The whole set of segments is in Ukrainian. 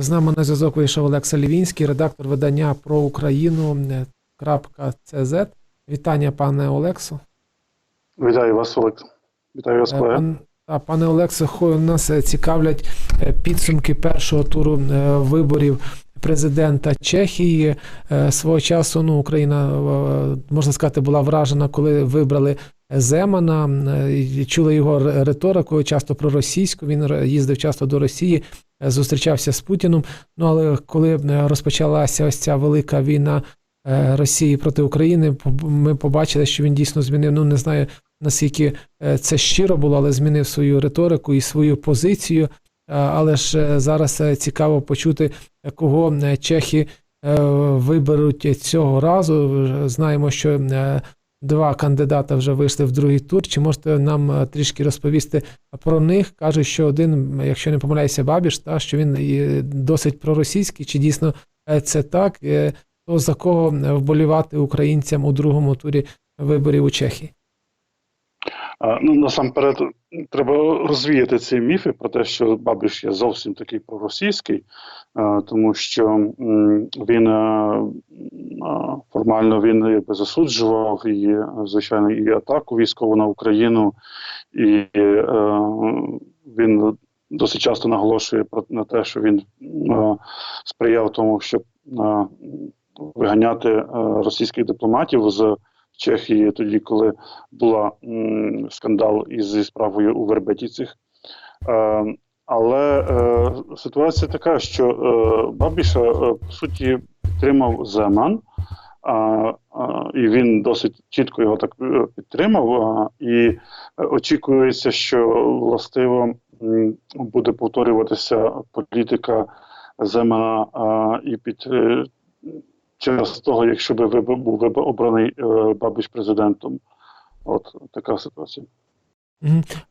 З нами на зв'язок вийшов Олекса Лівінський, редактор видання про Україну .cz. Вітання, пане Олексо. Вітаю вас, Олексо. Вітаю вас, Е, пан- та, Пане Олексо, нас е, цікавлять е, підсумки першого туру е, виборів президента Чехії. Е, Свого часу ну, Україна, е, можна сказати, була вражена, коли вибрали Земана. е, Чули його риторику, часто проросійську. Він їздив часто до Росії, зустрічався з Путіном. Ну але коли розпочалася ось ця велика війна Росії проти України, ми побачили, що він дійсно змінив. Ну не знаю наскільки це щиро було, але змінив свою риторику і свою позицію. Е, Але ж е, зараз е, цікаво почути, кого чехи виберуть цього разу. Знаємо, що два кандидата вже вийшли в другий тур. Чи можете нам трішки розповісти про них? Кажуть, що один, якщо не помиляюся, Бабіш, та що він досить проросійський, чи дійсно це так? То за кого вболівати українцям у другому турі виборів у Чехії? Ну, насамперед, треба розвіяти ці міфи про те, що Бабіш є зовсім такий проросійський, тому що він формально він якби засуджував і, звичайно, і атаку військову на Україну, і е, він досить часто наголошує про на те, що він сприяв тому, щоб виганяти російських дипломатів з Чехії, тоді, коли м, скандал із справою у Вербетіцях. Е, але е, ситуація така, що е, Бабіша е, по суті підтримав Земан, а, а, і він досить чітко його так е, підтримав. А, і е, очікується, що властиво м, буде повторюватися політика Земана а, і під е, час того, якщо би ви був виб- обраний е, Бабіш президентом. От така ситуація.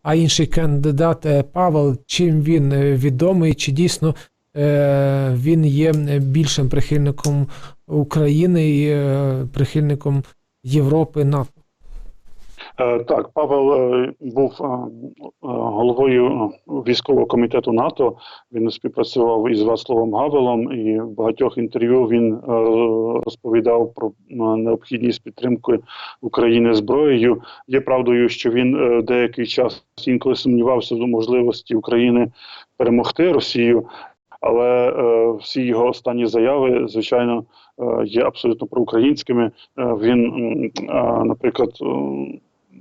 А інший кандидат е, Павел, чим він е, відомий? Чи дійсно він є більшим прихильником України і прихильником Європи НАТО? Е, Так, Павел е, був е, головою військового комітету НАТО. Він співпрацював із Вацлавом Гавелом, і в багатьох інтерв'ю він розповідав про необхідність підтримки України зброєю. Є правдою, що він деякий час інколи сумнівався в можливості України перемогти Росію. Але е, всі його останні заяви, звичайно, е, є абсолютно проукраїнськими. Е, він, наприклад,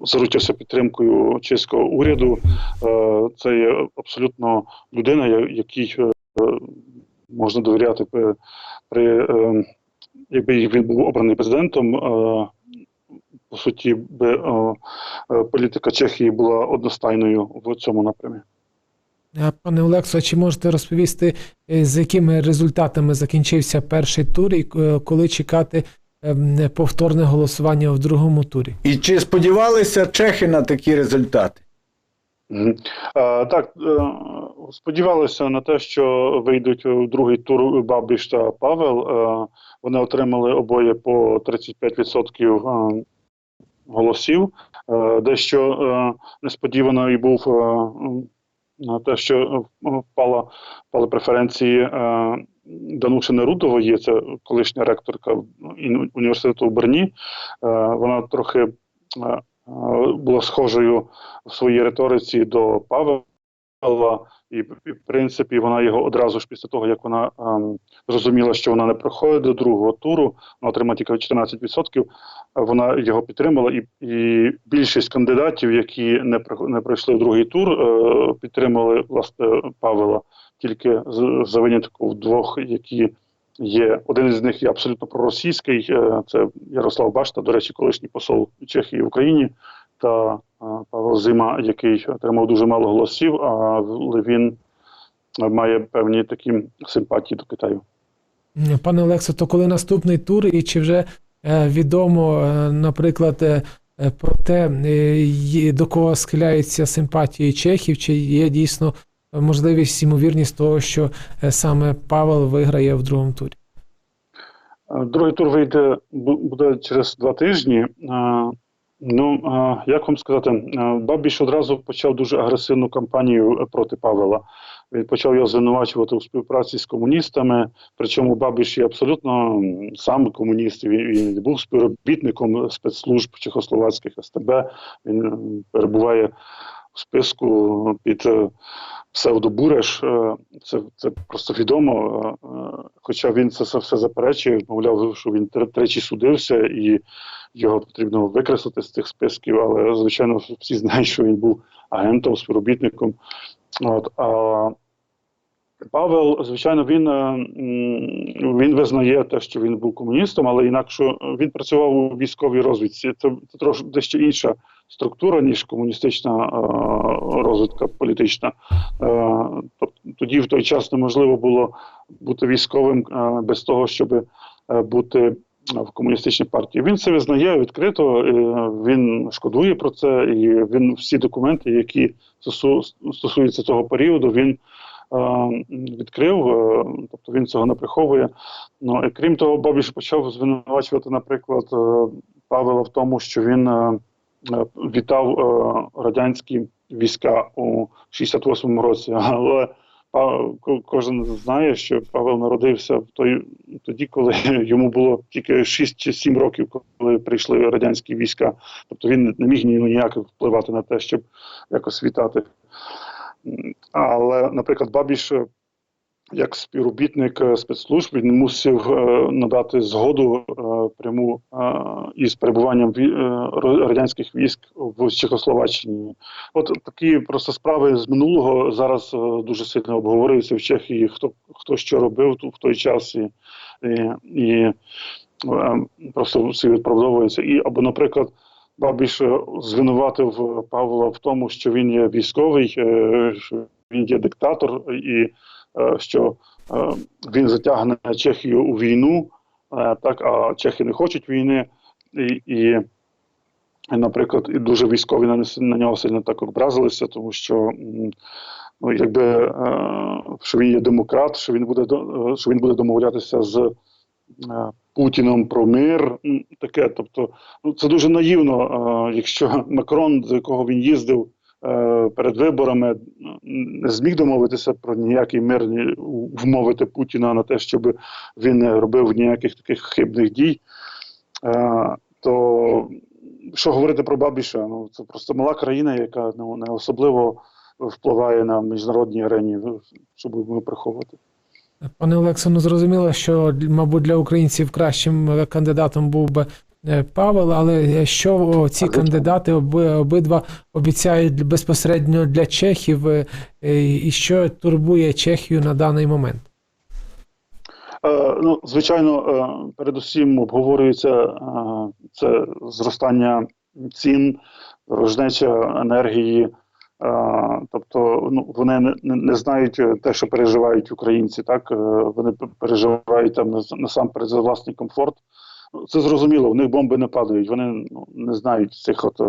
заручився підтримкою чеського уряду. Е, Це є абсолютно людина, якій е, можна довіряти при, е, якби він був обраний президентом. По суті, би політика Чехії була одностайною в цьому напрямі. Пане Олексо, чи можете розповісти, з якими результатами закінчився перший тур і коли чекати повторне голосування в другому турі? І чи сподівалися чехи на такі результати? Так, е, сподівалися на те, що вийдуть у другий тур Бабіш та Павел. Е, Вони отримали обоє по 35% е, голосів. Дещо несподівано і був на те, що впала, впали преференції е, Дануші Нерудової, це колишня ректорка ін- університету в Берні. Е, Вона трохи е, була схожою в своїй риториці до Павела, і, в принципі вона його одразу ж після того, як вона ем, зрозуміла, що вона не проходить до другого туру, вона отримала тільки 14%, е, Вона його підтримала, і, і більшість кандидатів, які не не пройшли в другий тур, е, підтримали власне Павела тільки за винятком двох, які є. Один із них є абсолютно проросійський. е, Це Ярослав Башта, до речі, колишній посол Чехії в Україні, та е, Павел Зима, який отримав дуже мало голосів, але він має певні такі симпатії до Китаю. Пане Олексо, то коли наступний тур, і чи вже е, відомо, наприклад, про те, до кого схиляються симпатії чехів, чи є дійсно можливість ймовірність того, що е, саме Павел виграє в другому турі? Е, Другий тур вийде буде через два тижні. Е, Ну, як вам сказати, Бабіш одразу почав дуже агресивну кампанію проти Павела. Він почав його звинувачувати у співпраці з комуністами. Причому Бабіш є абсолютно сам комуніст. Він, не був співробітником спецслужб чехословацьких СТБ. Він перебуває списку під е, псевдобуреш. Е, Це, це просто відомо. Е, Хоча він це все- заперечує, мовляв, що він тр- тричі судився і його потрібно викреслити з цих списків, але звичайно всі знають, що він був агентом, співробітником. От, а Павел, звичайно, він, він визнає те, що він був комуністом, але інакше він працював у військовій розвідці. Це, це трошки дещо інша структура, ніж комуністична е, розвідка політична. Е, тоді в той час неможливо було бути військовим е, без того, щоб бути в комуністичній партії. Він це визнає відкрито. Він шкодує про це, і він всі документи, які стосуються того періоду, він відкрив. Тобто він цього не приховує. Ну і крім того, Бабіш почав звинувачувати, наприклад, Павела в тому, що він вітав е, радянські війська у 68-му році. Але кожен знає, що Павел народився тоді, коли йому було тільки 6 чи 7 років, коли прийшли радянські війська. Тобто він не міг ніяк впливати на те, щоб якось вітати. Але, наприклад, Бабіш, е, як співробітник е, спецслужб, він мусив е, надати згоду е, пряму із перебуванням радянських військ в Чехословаччині. От такі просто справи з минулого зараз дуже сильно обговорюються в Чехії, хто хто що робив в той час, і, і, і е, просто всі відправдовуються. І або, наприклад, Бабіш звинуватив Павла в тому, що він є військовий, що він є диктатор, і що е, він затягне Чехію у війну, е, так а чехи не хочуть війни, і, і наприклад, і дуже військові на, на нього сильно так образилися, тому що ну, якби е, що він є демократ, що він буде е, що він буде домовлятися з е, Путіном про мир. Таке, тобто, ну це дуже наївно, е, якщо Макрон, до якого він їздив е, перед виборами, не зміг домовитися про ніякий мир, вмовити Путіна на те, щоб він не робив ніяких таких хибних дій. Е, то що говорити про Бабіша? Ну це просто мала країна, яка ну, не особливо впливає на міжнародній арені, ну, що будемо приховувати. Пане Олексо, ну зрозуміло, що мабуть для українців кращим е, кандидатом був би е, Павел, але е, що ці кандидати обидва обіцяють безпосередньо для чехів, е, е, і що турбує Чехію на даний момент? Е, ну, звичайно, е, передусім обговорюється е, це зростання цін, рожнеча енергії. Е, тобто, ну вони не, знають е, те, що переживають українці. Так Е, вони переживають там нас- насамперед за власний комфорт. Це зрозуміло, в них бомби не падають, вони ну, не знають цих от е,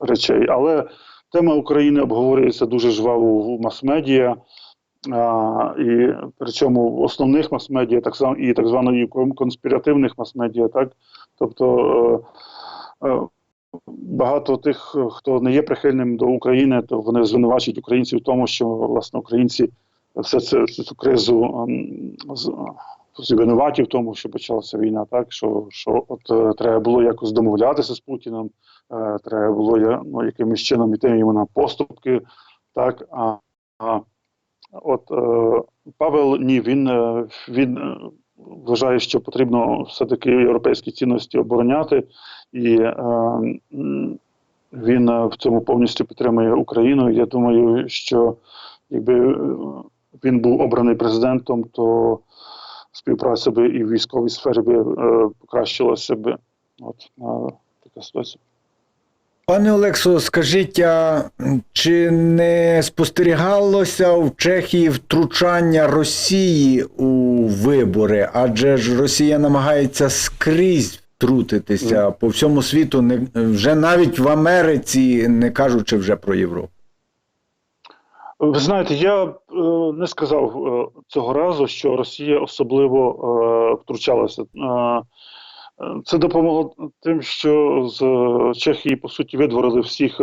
речей. Але тема України обговорюється дуже жваво в мас-медіа. І причому в основних мас-медіа, так само і так званої конспіративних мас-медіа, так тобто е, е, багато тих, хто не є прихильним до України, то вони звинувачують українців в тому, що власне українці все це цю кризу звинуваті в тому, що почалася війна, так що, що от е, треба було якось домовлятися з Путіним, е, треба було ну, якимось чином іти йому на поступки, так а, а От е, Павел ні, він, е, він е, вважає, що потрібно все-таки європейські цінності обороняти, і е, він в цьому повністю підтримує Україну. Я думаю, що якби він був обраний президентом, то співпраця би і в військовій сфері би е, покращилася би. От е, така ситуація. Пане Олексо, скажіть, а чи не спостерігалося в Чехії втручання Росії у вибори? Адже ж Росія намагається скрізь втрутитися по всьому світу, не, вже навіть в Америці, не кажучи вже про Європу. Ви знаєте, я е, не сказав е, цього разу, що Росія особливо е, втручалася. Це допомогло тим, що з Чехії по суті видворили всіх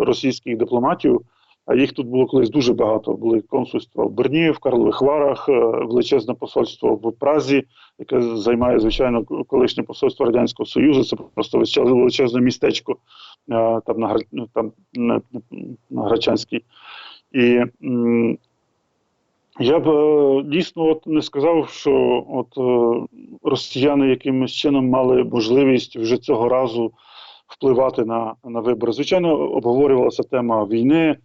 російських дипломатів. А їх тут було колись дуже багато. Були консульства в Берні, в Карлових Варах, величезне посольство в Празі, яке займає звичайно колишнє посольство радянського союзу. Це просто величезне- містечко там на ну, там на Грачанській. І я б е, дійсно от не сказав, що от е, росіяни якимось чином мали можливість вже цього разу впливати на, на вибори. Звичайно, обговорювалася тема війни,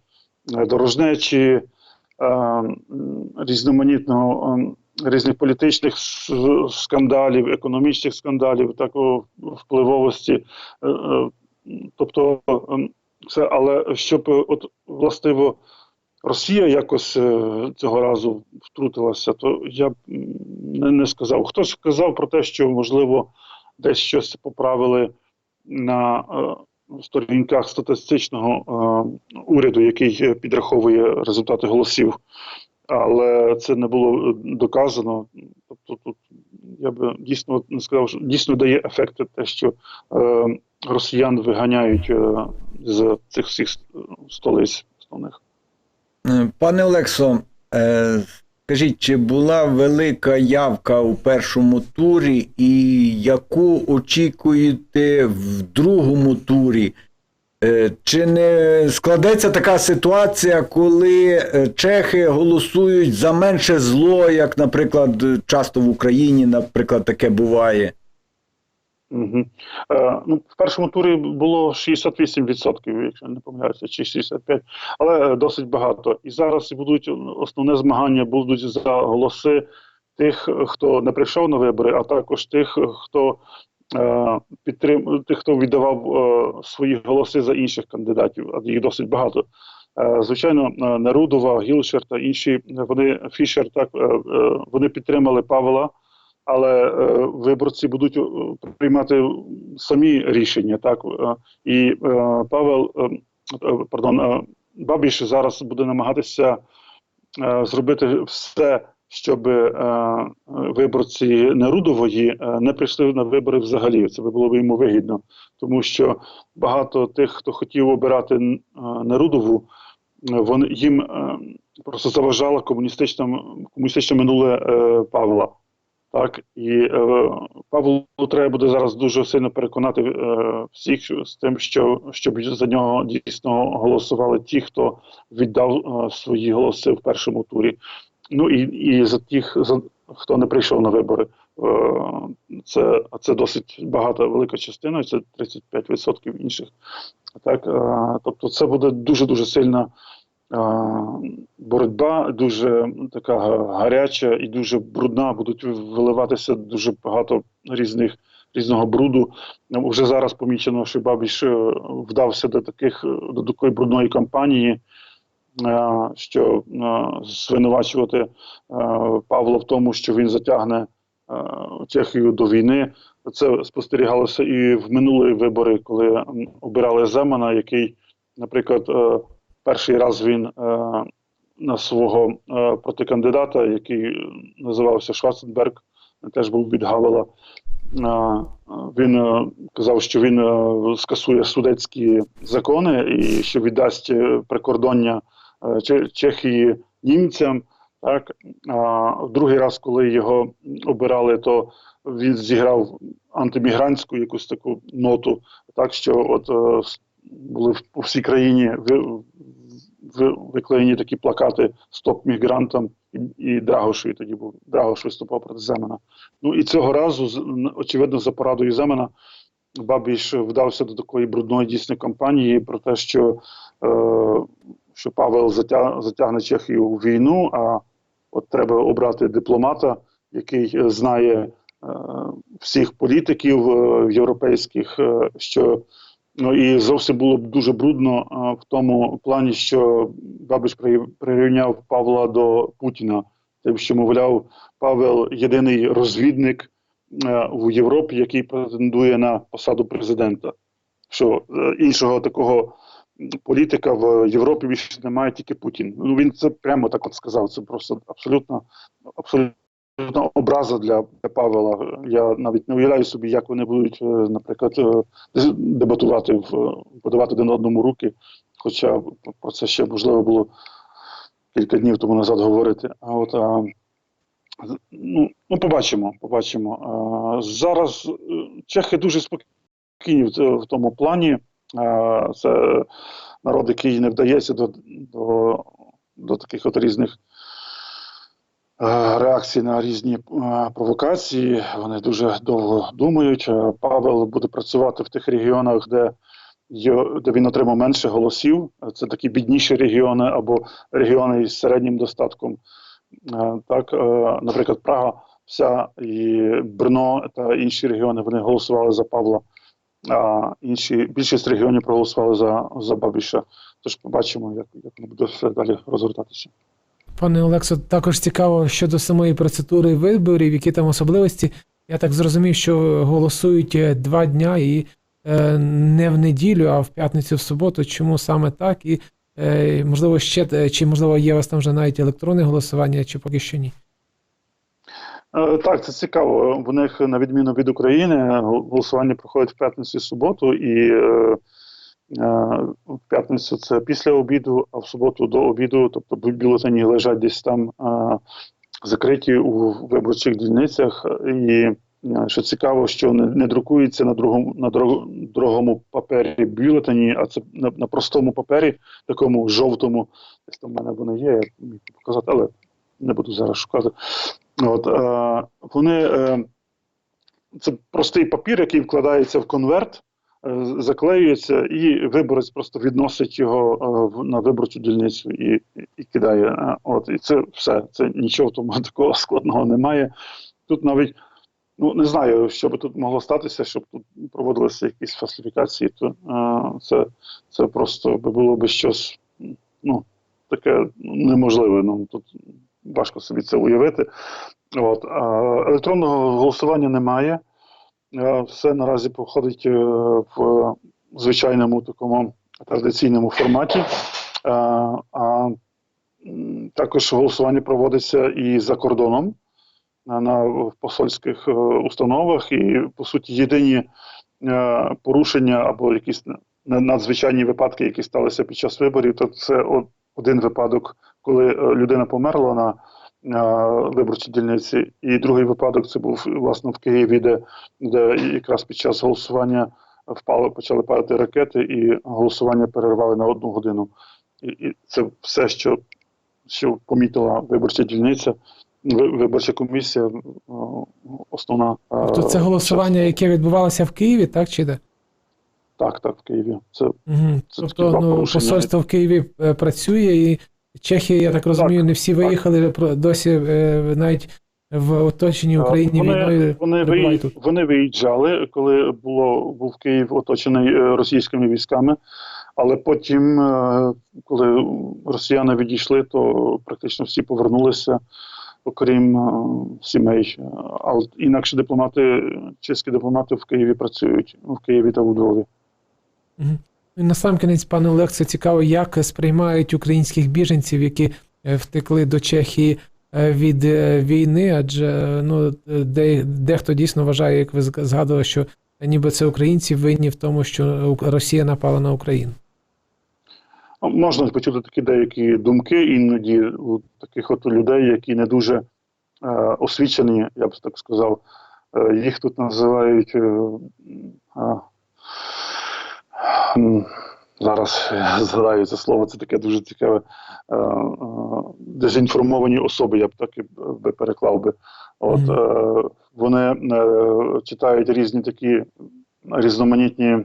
е, дорожнечі, різноманітного різних політичних скандалів, економічних скандалів, такого впливовості. Тобто, це, але щоб от властиво Росія якось е, цього разу втрутилася, то я б не, сказав. Хтось казав про те, що можливо десь щось поправили на е, сторінках статистичного е, уряду, який підраховує результати голосів, але це не було доказано. Тобто, тут я би дійсно не сказав, що дійсно дає ефекти те, що росіян виганяють з цих всіх столиць основних. Е, Пане Олексо, е, скажіть, чи була велика явка у першому турі, і яку очікуєте в другому турі? Е, Чи не складеться така ситуація, коли чехи голосують за менше зло, як, наприклад, часто в Україні, наприклад, таке буває? Угу. Е, ну, в першому турі було 68%, якщо не помиляюся, чи 65%, але е, досить багато. І зараз будуть основне змагання будуть за голоси тих, хто не прийшов на вибори, а також тих, хто е, підтрим... тих, хто віддавав е, свої голоси за інших кандидатів, а їх досить багато. Е, Звичайно, е, Нерудова, Гілшер та інші е, вони Фішер так е, е, вони підтримали Павла але е, виборці будуть е, приймати самі рішення. Так Е, і Павел, пардон, Бабіш зараз буде намагатися зробити все, щоб е, виборці Нерудової не прийшли на вибори взагалі. Це було б йому вигідно, тому що багато тих, хто хотів обирати Нерудову, вони їм е, просто заважало комуністичне, комуністичне минуле е, Павла. Так, і е, Павлу треба буде зараз дуже сильно переконати е, всіх з тим, що щоб за нього дійсно голосували ті, хто віддав е, свої голоси в першому турі. Ну і, і за тих, за, хто не прийшов на вибори. Е, це, це досить багата велика частина, це 35% інших. Так, е, тобто це буде дуже дуже сильна боротьба дуже така гаряча і дуже брудна. Будуть виливатися дуже багато різних різного бруду. Вже зараз помічено, що Бабіш е, вдався до таких до такої брудної кампанії, е, що е, звинувачувати Павла в тому, що він затягне Чехію до війни. Це спостерігалося і в минулі вибори, коли обирали Земана, який, наприклад, перший раз він е, на свого е, протикандидата, який е, називався Шварценберг, теж був від Гавела. Він казав, що він скасує судецькі закони і що віддасть прикордоння Че- Чехії німцям. Так а другий раз, коли його обирали, то він зіграв антимігрантську якусь таку ноту, так що от були по всій країні ви, ви, виклеєні такі плакати Стоп мігрантам і, Драгошеві тоді був Драгош виступав проти Земена. Ну і цього разу, очевидно, за порадою Земена, Бабіш вдався до такої брудної дійсної кампанії про те, що, е, що Павел затя, затягне Чехію у війну, а от треба обрати дипломата, який знає е, всіх політиків е, європейських, е, що ну і зовсім було б дуже брудно в тому плані, що Бабич прирівняв Павла до Путіна, тим, що мовляв, Павел єдиний розвідник е, в Європі, який претендує на посаду президента. Що е, іншого такого політика в Європі більше немає, тільки Путін. Ну він це прямо так от сказав. Це просто абсолютно абсолютно абсолютно образа для, для Павела. Я навіть не уявляю собі, як вони будуть, е, наприклад, е, дебатувати, в, подавати один одному руки. Хоча про це ще можливо було кілька днів тому назад говорити. А от а, ну, ну побачимо, побачимо. А, зараз е, чехи дуже спокійні в, в тому плані. А, це народ, який не вдається до, до, до таких от різних реакцій на різні провокації. Вони дуже довго думають. Е, Павел буде працювати в тих регіонах, де, де він отримав менше голосів. Це такі бідніші регіони або регіони із середнім достатком. Е, Так, е, наприклад, Прага, вся і Брно та інші регіони вони голосували за Павла. А інші більшість регіонів проголосували за, за Бабіша. Тож побачимо, як, як буде все далі розгортатися. Пане Олексо, також цікаво щодо самої процедури виборів, які там особливості. Я так зрозумів, що голосують е, два дня і е, не в неділю, а в п'ятницю, в суботу. Чому саме так? І е, можливо, ще е, чи можливо є у вас там вже навіть електронне голосування, чи поки що ні? Е, Так, це цікаво. В них, на відміну від України, голосування проходить в п'ятницю і суботу, е, в п'ятницю це після обіду, а в суботу до обіду, тобто бюлетені лежать десь там е, закриті у виборчих дільницях. І е, що цікаво, що не, не друкується на другому на дорого- другому папері бюлетені, а це на, на простому папері, такому жовтому. Десь там в мене вони є, я міг показати, але не буду зараз шукати. От, е, вони, е, це простий папір, який вкладається в конверт, е, заклеюється, і виборець просто відносить його е, на виборчу дільницю і, і кидає. Е, От, і це все. Це нічого тому такого складного немає. Тут навіть ну не знаю, що би тут могло статися, щоб тут проводилися якісь фальсифікації. То е, це, це просто би було би щось ну, таке неможливе. Ну тут важко собі це уявити. От, електронного голосування немає. Е, Все наразі проходить е, в звичайному такому традиційному форматі. Е, А також голосування проводиться і за кордоном на, посольських установах. І, по суті, єдині порушення або якісь на- надзвичайні випадки, які сталися під час виборів, то це один випадок, коли людина померла на виборчій дільниці. І другий випадок це був власне в Києві, де, де якраз під час голосування впали, почали падати ракети, і голосування перервали на одну годину. І, і це все, що, що помітила виборча дільниця, виборча комісія, основна. е, Тобто це голосування, яке відбувалося в Києві, так чи де? Так, так, в Києві. Це Угу. Це Тобто ну, посольство в Києві е, працює, і Чехії, я так розумію, не всі так. виїхали досі е, навіть в оточенні України вони, війною. Вони, виї- вони виїжджали, коли було, був Київ оточений е, російськими військами. Але потім, е, коли росіяни відійшли, то практично всі повернулися, окрім сімей. Але інакше дипломати, чеські дипломати в Києві працюють, в Києві та у Львові. І насамкінець, пане Олексе, цікаво, як сприймають українських біженців, які е, втекли до Чехії е, від е, війни, адже ну, де, дехто дійсно вважає, як ви згадували, що ніби це українці винні в тому, що Росія напала на Україну. Ну, Можна почути такі деякі думки іноді у таких от людей, які не дуже е, освічені, я б так сказав. Е, їх тут називають. Е, зараз згадаю це слово, це таке дуже цікаве. Е, е, дезінформовані особи, я б так і би переклав би. От, е, вони читають різні такі різноманітні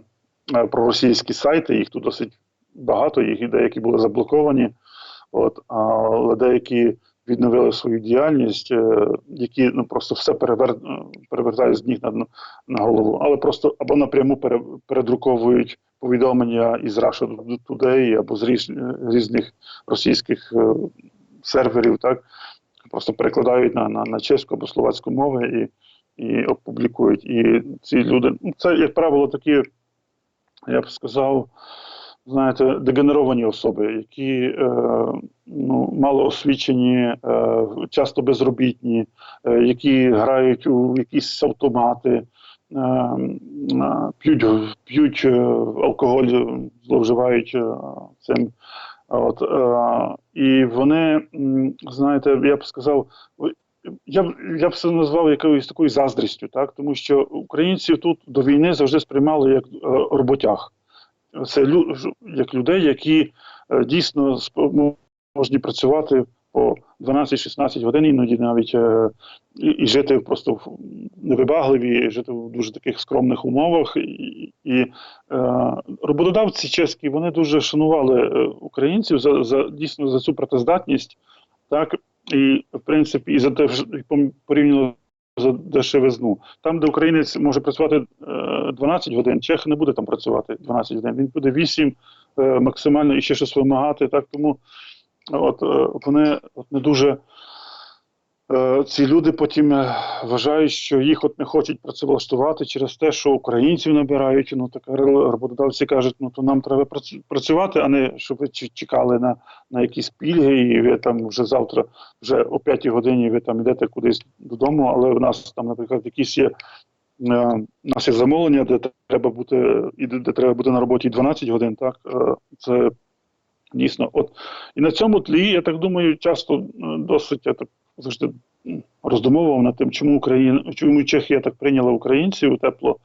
проросійські сайти, їх тут досить багато, їх і деякі були заблоковані. От, але деякі відновили свою діяльність, е, які ну, просто все перевер... перевертають з ніг на, на голову, але просто або напряму пере... передруковують повідомлення із Russia Today або з різ... різних російських е, серверів, так просто перекладають на, на, на чеську або словацьку мови і, і опублікують. І ці люди, ну, це, як правило, такі, я б сказав, знаєте, дегенеровані особи, які е, ну, мало освічені, е, часто безробітні, е, які грають у якісь автомати, е, е, п'ють, п'ють е, алкоголь, зловживають цим. От, і вони, знаєте, я б сказав, я б я б це назвав якоюсь такою заздрістю, так тому що українців тут до війни завжди сприймали як е, роботяг. Це лю, як людей, які е, дійсно спроможні працювати по 12-16 годин, іноді навіть е, і, і жити просто в невибагливі, жити в дуже таких скромних умовах. І, і е, роботодавці чеські вони дуже шанували українців за, за дійсно за цю працездатність, так і в принципі і за те порівняно за дешевизну. Там, де українець може працювати е, 12 годин, чех не буде там працювати 12 годин. Він буде 8 е, максимально і ще щось вимагати. Так тому от е, вони от не дуже. Е, Ці люди потім е, вважають, що їх от не хочуть працевлаштувати через те, що українців набирають. Ну так р- роботодавці кажуть, ну то нам треба працю- працювати, а не щоб ви чекали на, на якісь пільги, і ви там вже завтра, вже о 5 годині ви там йдете кудись додому, але в нас там, наприклад, якісь є. е, У нас є замовлення, де треба бути і де, треба бути на роботі 12 годин. Так Е, це дійсно. От і на цьому тлі, я так думаю, часто е, досить я так завжди роздумовував над тим, чому Україна, чому Чехія так прийняла українців тепло.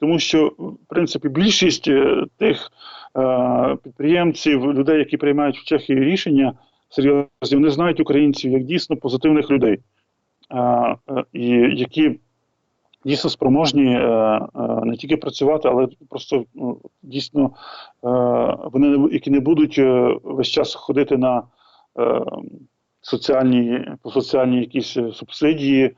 Тому що, в принципі, більшість е, тих е, підприємців, людей, які приймають в Чехії рішення, серйозні, вони знають українців як дійсно позитивних людей, е, е, які дійсно спроможні е, е, не тільки працювати, але просто ну, дійсно е, вони не які не будуть весь час ходити на соціальні по соціальні якісь субсидії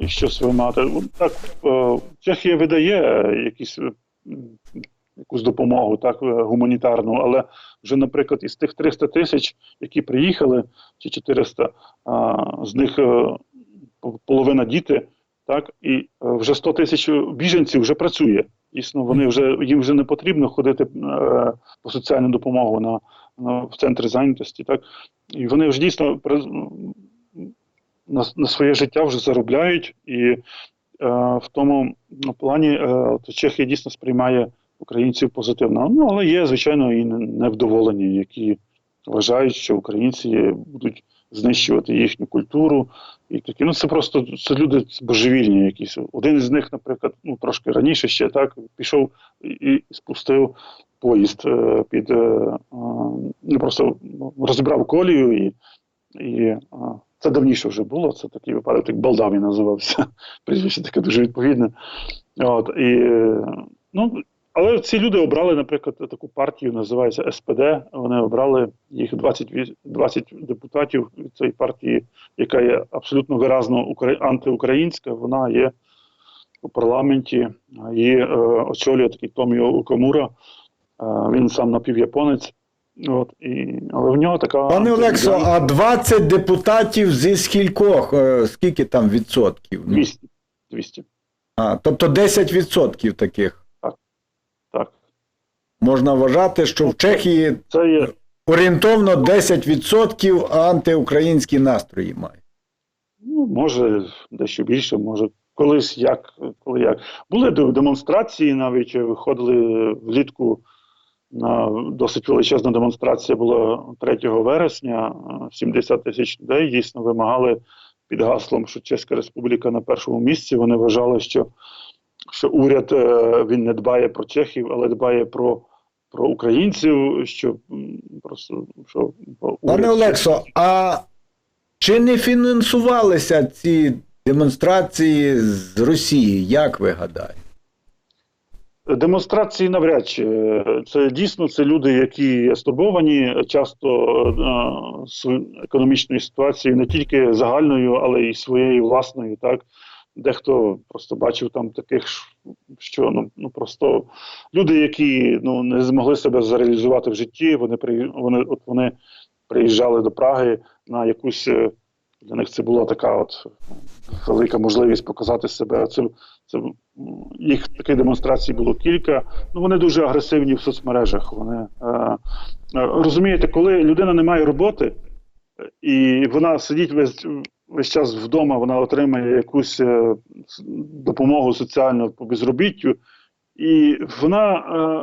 і щось вимагати. Так е, Чехія видає якісь. Якусь допомогу, так, гуманітарну, але вже, наприклад, із тих 300 тисяч, які приїхали, чи 400, а, з них половина діти, так, і е, вже 100 тисяч біженців вже працює. Дійсно, вони вже їм вже не потрібно ходити е, по соціальну допомогу на, на в центри зайнятості, так і вони вже дійсно на, на своє життя вже заробляють, і е, в тому плані е, Чехія дійсно сприймає українців позитивно. Ну але є звичайно і невдоволені, які вважають, що українці будуть знищувати їхню культуру. І такі, ну це просто це люди божевільні якісь. Один з них, наприклад, ну трошки раніше ще так пішов і, спустив поїзд е, під е, ну просто ну, розібрав колію і, і це давніше вже було. Це такий випадок, як Балдаві називався. Прізвище таке дуже відповідне. От і е, ну. Але ці люди обрали, наприклад, таку партію, називається СПД. Вони обрали їх 20, ві- 20 депутатів від цієї партії, яка є абсолютно виразно укра- антиукраїнська. Вона є у парламенті. Її е, очолює такий Томіо Укамура. Е, він сам напівяпонець. От, і, але в нього така. Пане Олексо, а 20 депутатів зі скількох? Е, Скільки там відсотків? Ну, 200. 200. А, тобто 10 відсотків таких. Можна вважати, що в Чехії Це є орієнтовно 10% антиукраїнські настрої мають. Ну, може, дещо більше, може, колись як, коли як. Були демонстрації, навіть виходили влітку на досить величезна демонстрація була 3 вересня. е, 70 тисяч людей дійсно вимагали під гаслом, що Чеська Республіка на першому місці. Вони вважали, що, що уряд е, він не дбає про чехів, але дбає про. Про українців, що просто що Пане Олексо, а чи не фінансувалися ці демонстрації з Росії? Як ви гадаєте? Демонстрації навряд чи це дійсно це люди, які стурбовані часто е, економічною ситуацією, не тільки загальною, але й своєю власною. Так дехто просто бачив там таких, що ну, ну просто люди, які ну не змогли себе зареалізувати в житті. Вони вони от вони приїжджали до Праги на якусь е, Для них це була така от велика можливість показати себе. Це, це їх таких демонстрацій було кілька. Ну вони дуже агресивні в соцмережах. Вони е, е, розумієте, коли людина не має роботи, е, і вона сидить весь, весь час вдома, вона отримає якусь е, допомогу соціальну по безробіттю, і вона.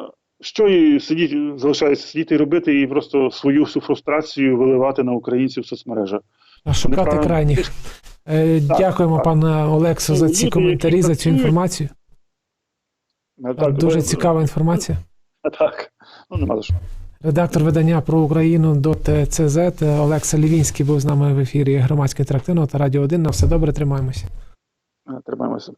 Е, що їй сидіть, залишається сидіти і робити, і просто свою всю фрустрацію виливати на українців в соцмережах. А Шукати Неправильно. крайніх. Е, Так, Дякуємо, так. пане Олексо, за ці коментарі, за цю інформацію. Так, Дуже цікава інформація. Так, ну нема за що. Редактор видання про Україну .цз Олекса Лівінський був з нами в ефірі громадського інтерактивного та радіо 1. На все добре, тримаємося. Тримаємося.